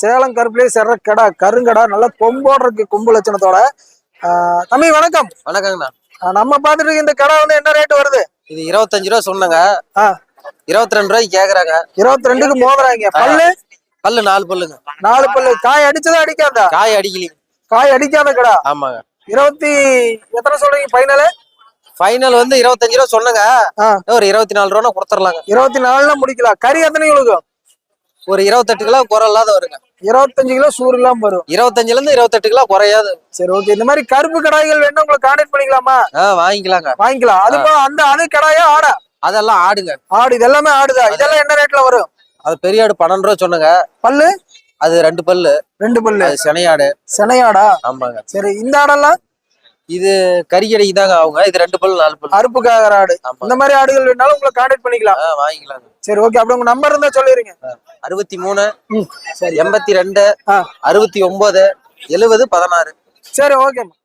சேலம் கருப்புலேயே செற கடா கருங்கடா நல்லா கொம்போட இருக்கு கொம்பு லட்சணத்தோட. தம்பி வணக்கம். வணக்கங்கண்ணா. நம்ம பார்த்துட்டு இருக்க இந்த கடை வந்து என்ன ரேட் வருது? இது இருபத்தஞ்சு ரூபா சொன்னங்க. இருபத்தி ரெண்டு ரூபாய்க்கு கேக்குறாங்க. இருபத்தி ரெண்டுக்கு மோதுறாங்க பல்லு? பல்லு நாலு பல்லுங்க. நாலு பல்லு. காய் அடிச்சதா அடிக்காதா? காய் அடிக்கலீங்க. காய் அடிக்காத கடா. ஆமாங்க. இருபத்தி எத்தனை சொல்றீங்க? ஃபைனலு ஃபைனல் வந்து இருபத்தஞ்சு ரூபா சொன்னங்க. ஒரு இருபத்தி நாலு ரூபா கொடுத்துடலாங்க இருபத்தி நாலுல முடிக்கலாம். கறி எத்தனை கிலோக்கும் ஒரு இருபத்தெட்டு கிலோ குறை இல்லாத வருங்க. இருபத்தஞ்சு கிலோ சூறு இல்லாம வரும். இருபத்தஞ்சுல இருந்து இருபத்தெட்டு கிலோ குறையாது. சரி ஓகே இந்த மாதிரி கருப்பு கடாய்கள் வேணும் உங்களை கான்டாக்ட் பண்ணிக்கலாமா? வாங்கிக்கலாங்க. வாங்கிக்கலாம். அது அந்த அது கடாயா ஆடா. அதெல்லாம் ஆடுங்க. ஆடு இது எல்லாமே ஆடுதா? இதெல்லாம் என்ன ரேட்ல வரும்? அது பெரிய ஆடு பன்னெண்டு ரூபா சொன்னங்க. பல்லு? அது ரெண்டு பல்லு. ரெண்டு பல்லு. அது சினையாடு சினையாடா? ஆமாங்க. சரி இந்த ஆடெல்லாம்? இது கறிக்கடைக்கு தாங்க அவங்க இது ரெண்டு பல்லு நாலு பல்லு. அறுப்புக்காகிற ஆடு. இந்த மாதிரி ஆடுகள் வேணாலும் உங்களை கான்டாக்ட் பண்ணிக்கலாம். ஆ வாங்கிக்கலாங்க. சரி ஓகே அப்படி உங்க நம்பர் இருந்தா சொல்லிடுங்க அறுபத்தி மூணு எண்பத்தி ரெண்டு அறுபத்தி ஒன்பது எழுபது பதினாறு. சரி ஓகேம்மா